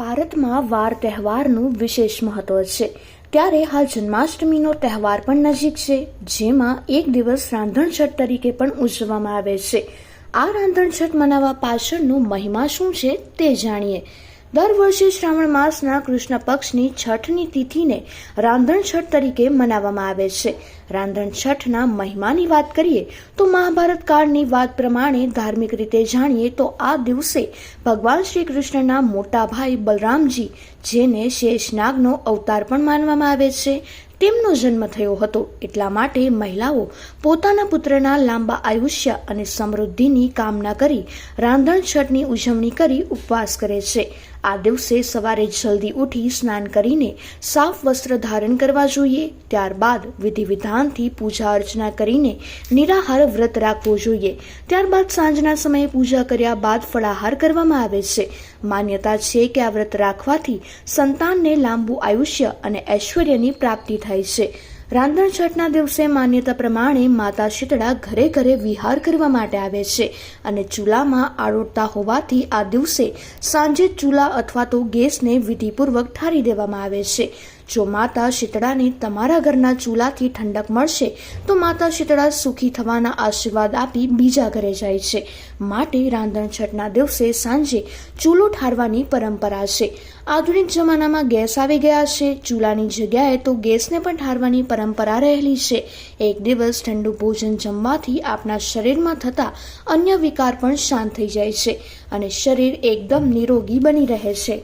ભારતમાં વાર તહેવારનું વિશેષ મહત્વ છે. ત્યારે હાલ જન્માષ્ટમીનો તહેવાર પણ નજીક છે, જેમાં એક દિવસ રાંધણછઠ તરીકે પણ ઉજવવામાં આવે છે. આ રાંધણછઠ મનાવવા પાછળનો મહિમા શું છે તે જાણીએ. દર વર્ષે શ્રાવણ માસના કૃષ્ણ પક્ષની છઠની તિથિને રાંધણ છઠ તરીકે મનાવવામાં આવે છે. રાંધણ છઠના મહિમાની વાત કરીએ તો મહાભારત કાળની વાત પ્રમાણે ધાર્મિક રીતે જાણીએ તો આ દિવસે ભગવાન શ્રી કૃષ્ણના મોટા ભાઈ બલરામજી, જેને શેષનાગનો અવતાર પણ માનવામાં આવે છે, તેમનો જન્મ થયો હતો. એટલા માટે મહિલાઓ પોતાના પુત્રના લાંબા આયુષ્ય અને સમૃદ્ધિની કામના કરી રાંધણ છઠની ઉજવણી કરી ઉપવાસ કરે છે. આ દિવસે સવારે જલ્દી ઉઠી સ્નાન કરીને સાફ વસ્ત્ર ધારણ કરવા જોઈએ. ત્યારબાદ વિધિ વિધાનથી પૂજા અર્ચના કરીને નિરાહાર વ્રત રાખવું જોઈએ. ત્યારબાદ સાંજના સમયે પૂજા કર્યા બાદ ફળાહાર કરવામાં આવે છે. માન્યતા છે કે આ વ્રત રાખવાથી સંતાનને લાંબુ આયુષ્ય અને ઐશ્વર્યની પ્રાપ્તિ થાય છે. રાંધણછઠના દિવસે માન્યતા પ્રમાણે માતા શીતળા ઘરે ઘરે વિહાર કરવા માટે આવે છે અને ચૂલામાં આળોટતા હોવાથી આ દિવસે સાંજે ચૂલા અથવા તો ગેસને વિધિપૂર્વક ઠારી દેવામાં આવે છે. જો માતા શીતળાને તમારા ઘરના ચૂલાથી ઠંડક મળશે, તો માતા શીતળા સુખી થવાના આશીર્વાદ આપી બીજા ઘરે જાય છે. માટે રાંધણ છઠના દિવસે સાંજે ચૂલો ઠારવાની પરંપરા છે. આધુનિક જમાનામાં ગેસ આવી ગયા છે. ચૂલાની જગ્યાએ તો ગેસને પણ ઠારવાની પરંપરા રહેલી છે. એક દિવસ ઠંડુ ભોજન જમવાથી આપણા શરીરમાં થતા અન્ય વિકાર પણ શાંત થઈ જાય છે અને શરીર એકદમ નિરોગી બની રહે છે.